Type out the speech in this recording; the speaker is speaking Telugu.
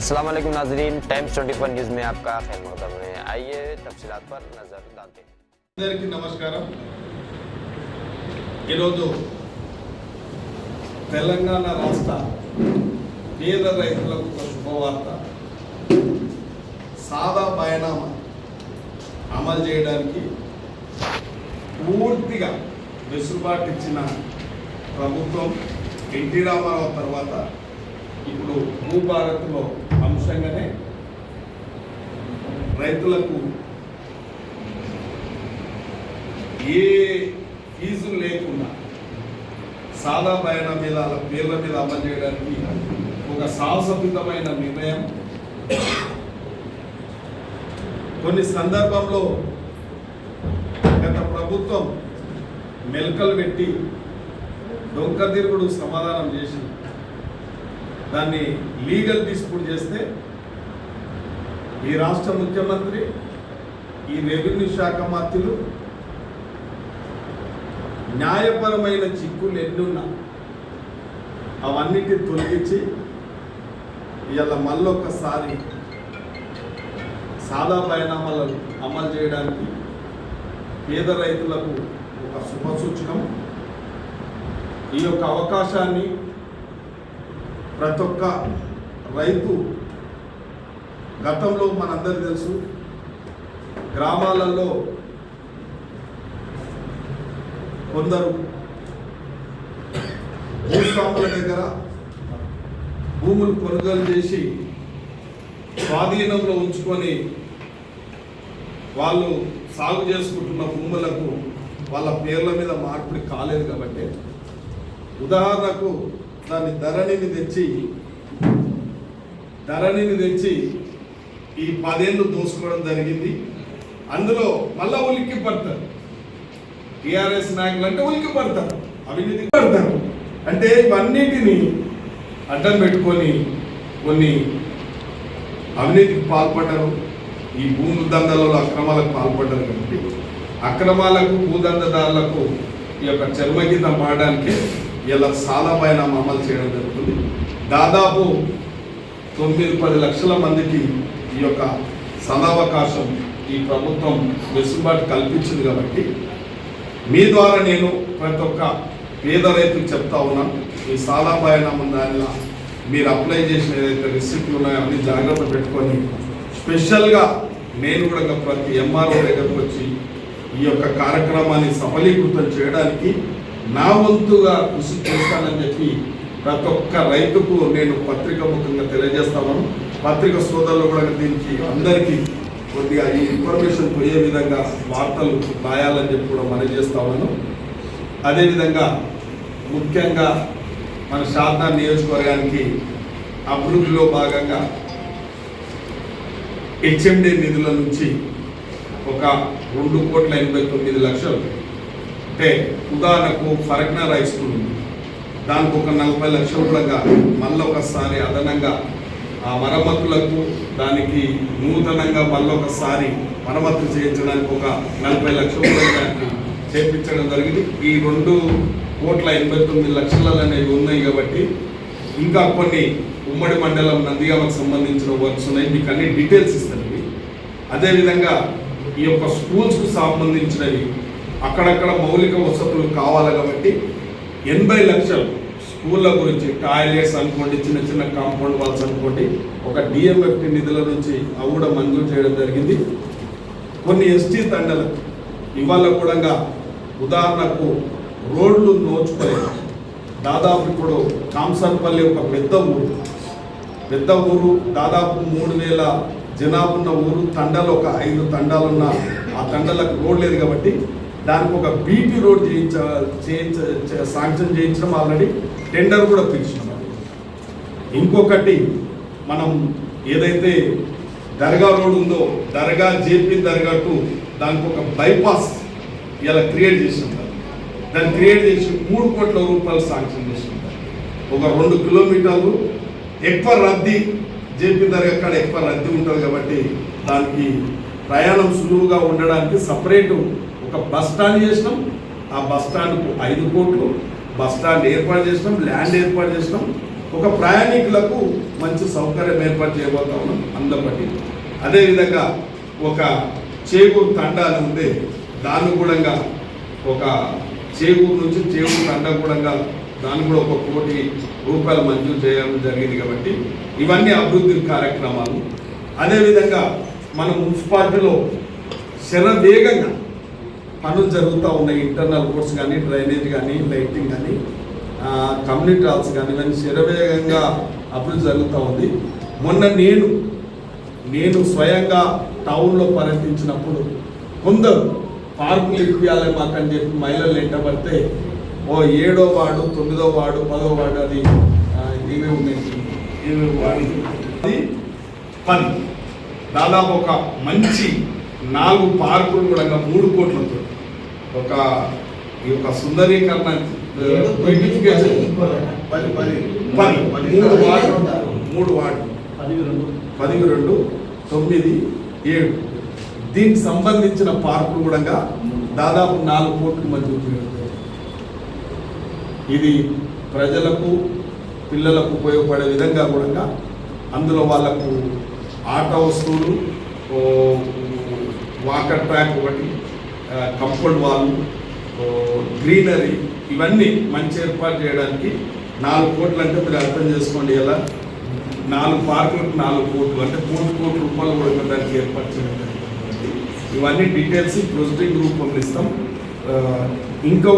अस्सलाम वालेकुम नाजरीन टाइम्स 24 न्यूज़ में आपका खैर मकदम है आइए तफसीलात पर नज़र डालते हैं అందరికీ నమస్కారం ఈరోజు తెలంగాణ రాష్ట్ర పేద రైతులకు ఒక శుభవార్త సాదా బయనామా అమలు చేయడానికి పూర్తిగా వెసులుబాటు ఇచ్చిన ప్రభుత్వం ఎన్టీ రామారావు తర్వాత ఇప్పుడు భూభారత్లో అంశంగానే రైతులకు ఏ ఫీజులు లేకుండా సాదా బయన మీద పేర్ల మీద అమలు చేయడానికి ఒక సాహసభితమైన నిర్ణయం. కొన్ని సందర్భంలో గత ప్రభుత్వం మెలకలు పెట్టి డొంకతిరుగుడు సమాధానం చేసింది. దాన్ని లీగల్ డిస్ప్యూట్ చేస్తే ఈ రాష్ట్ర ముఖ్యమంత్రి ఈ రెవెన్యూ శాఖ మంత్రులు న్యాయపరమైన చిక్కులు ఎన్నున్నా అవన్నిటిని తొలగించి ఇవాళ మళ్ళొక్కసారి సాదా పరిణామాలను అమలు చేయడానికి పేద రైతులకు ఒక శుభసూచకం. ఈ యొక్క అవకాశాన్ని ప్రతి ఒక్క రైతు గతంలో మనందరికీ తెలుసు గ్రామాలలో కొందరు భూస్వాముల దగ్గర భూములు కొనుగోలు చేసి స్వాధీనంలో ఉంచుకొని వాళ్ళు సాగు చేసుకుంటున్న భూములకు వాళ్ళ పేర్ల మీద మార్పిడి కాలేదు కాబట్టి ఉదాహరణకు దాన్ని ధరణిని తెచ్చి ధరణిని తెచ్చి ఈ పదేళ్ళు దోసుకోవడం జరిగింది. అందులో మళ్ళా ఉలిక్కి పడతారు. టిఆర్ఎస్ నాయకులు అంటే ఉలిక్కి పడతారు అవినీతి పడతారు. అంటే ఇవన్నిటిని అడ్డం పెట్టుకొని కొన్ని అవినీతికి పాల్పడ్డారు. ఈ భూమి దందాలలో అక్రమాలకు పాల్పడ్డారు కాబట్టి. అక్రమాలకు భూదందదారులకు ఈ యొక్క చర్మగీతం పాడడానికి ఇలా చాలా పైన అమలు చేయడం జరుగుతుంది. దాదాపు తొమ్మిది పది లక్షల మందికి ఈ యొక్క సదావకాశం ఈ ప్రభుత్వం వెసులుబాటు కల్పించింది కాబట్టి మీ ద్వారా నేను ప్రతి ఒక్క పేద రైతుకు చెప్తా ఉన్నాను. ఈ సాలా బయనామం దానిలో మీరు అప్లై చేసిన ఏదైతే రిసిప్ట్లు ఉన్నాయో అన్ని జాగ్రత్త పెట్టుకొని స్పెషల్గా నేను కూడా ప్రతి ఎంఆర్ఓ దగ్గరకు వచ్చి ఈ యొక్క కార్యక్రమాన్ని సఫలీకృతం చేయడానికి నా వంతుగా కృషి చేస్తానని చెప్పి ప్రతి ఒక్క రైతుకు నేను పత్రిక ముఖంగా తెలియజేస్తాను. పత్రిక సోదరులు కూడా దీనికి అందరికీ కొద్దిగా ఈ ఇన్ఫర్మేషన్ పోయే విధంగా వార్తలు రాయాలని చెప్పి కూడా మనం చేస్తామను అదేవిధంగా ముఖ్యంగా మన శారదా నియోజకవర్గానికి అభివృద్ధిలో భాగంగా హెచ్ఎండి నిధుల నుంచి ఒక రెండు కోట్ల ఎనభై తొమ్మిది లక్షలు అంటే ఉదాహరణకు ఫరక్నా హై స్కూల్ ఉంది దానికి ఒక నలభై లక్షలు కూడా మళ్ళీ ఒకసారి అదనంగా ఆ మరమ్మతులకు దానికి నూతనంగా మళ్ళీ ఒకసారి మరమ్మతులు చేయించడానికి ఒక నలభై లక్షలు దానికి చేపించడం జరిగింది. ఈ రెండు కోట్ల ఎనభై తొమ్మిది లక్షలు అనేవి ఉన్నాయి కాబట్టి ఇంకా కొన్ని ఉమ్మడి మండలం నందిగామకు సంబంధించిన వర్క్స్ ఉన్నాయి. మీకు అన్ని డీటెయిల్స్ ఇస్తాను అదేవిధంగా ఈ యొక్క స్కూల్స్కు సంబంధించినవి అక్కడక్కడ మౌలిక వసతులు కావాలి కాబట్టి ఎనభై లక్షలు. స్కూళ్ళ గురించి టాయిలెట్స్ అనుకోండి చిన్న చిన్న కాంపౌండ్ వాల్స్ అనుకోండి ఒక డిఎంఎఫ్టి నిధుల నుంచి అవి కూడా మంజూరు చేయడం జరిగింది. కొన్ని ఎస్టీ తండలు ఇవాళ కూడా ఉదాహరణకు రోడ్లు నోచుకోలేదు దాదాపు ఇప్పుడు కాంసన్పల్లి ఒక పెద్ద ఊరు. పెద్ద ఊరు దాదాపు మూడు వేల జనాభా ఉన్న ఊరు తండలు ఒక ఐదు తండాలున్న ఆ తండలకు రోడ్ లేదు కాబట్టి దానికి ఒక బీటీ రోడ్ చేయించ చేయించ శాంక్షన్ చేయించడం ఆల్రెడీ టెండర్ కూడా పిలిచినాం ఇంకొకటి మనం ఏదైతే దర్గా రోడ్ ఉందో దర్గా జేపీ దర్గా టు దానికి ఒక బైపాస్ ఇలా క్రియేట్ చేసి ఉంటారు దాన్ని క్రియేట్ చేసి మూడు కోట్ల రూపాయలు శాంక్షన్ చేసి ఉంటారు ఒక రెండు కిలోమీటర్లు ఎక్కువ రద్దీ జేపీ దర్గా కాడ ఎక్కువ రద్దీ ఉంటుంది కాబట్టి దానికి ప్రయాణం సులువుగా ఉండడానికి సపరేట్ ఒక బస్ స్టాండ్ చేసినాం. ఆ బస్ స్టాండ్కు ఐదు కోట్లు బస్ స్టాండ్ ఏర్పాటు చేసినాం ల్యాండ్ ఏర్పాటు చేసినాం. ఒక ప్రయాణికులకు మంచి సౌకర్యం ఏర్పాటు చేయబోతా ఉన్నాం అందరిపట్టి అదేవిధంగా ఒక చేగూరు తండాలు అని ఉంది దాన్ని కూడా ఒక చేగూరు నుంచి చేగూరు తండా కూడా దాన్ని కూడా ఒక కోటి రూపాయలు మంజూరు చేయడం జరిగింది కాబట్టి ఇవన్నీ అభివృద్ధి కార్యక్రమాలు. అదేవిధంగా మన మున్సిపాలిటీలో శరవేగంగా పనులు జరుగుతూ ఉన్నాయి ఇంటర్నల్ రోడ్స్ కానీ డ్రైనేజ్ కానీ లైటింగ్ కానీ కమ్యూనిటీ హాల్స్ కానీ ఇవన్నీ శరవేగంగా అభివృద్ధి జరుగుతూ ఉంది. మొన్న నేను నేను స్వయంగా టౌన్లో పర్యటించినప్పుడు కొందరు పార్కులు ఇప్పియాలి మాకని చెప్పి మహిళలు ఎంటబడితే ఓ ఏడో వార్డు తొమ్మిదో వార్డు పదో వార్డు అది ఏమే ఉంది ఉన్నాయి పని. దాదాపు ఒక మంచి నాలుగు పార్కులు కూడా మూడు కోట్లతో ఒక ఈ యొక్క సుందరీకరణ మూడు వార్డు. మూడు వార్డు. పది రెండు. తొమ్మిది ఏడు. దీనికి సంబంధించిన పార్కులు కూడా దాదాపు నాలుగు కోట్లు మంజూరు ఇది ప్రజలకు పిల్లలకు ఉపయోగపడే విధంగా కూడా అందులో వాళ్ళకు ఆట వస్తువులు ఓ, వాటర్ ట్రాక్ ఒకటి కంపౌండ్ వాళ్ళు గ్రీనరీ ఇవన్నీ మంచి ఏర్పాటు చేయడానికి నాలుగు కోట్లు అంటే మీరు అర్థం చేసుకోండి ఎలా. నాలుగు పార్కులకు నాలుగు కోట్లు అంటే మూడు కోట్ల రూపాయలు కూడా దానికి ఏర్పాటు చేయడం ఇవన్నీ డీటెయిల్స్ ప్రొసీడింగ్ రూపంలో ఇస్తాం ఇంకో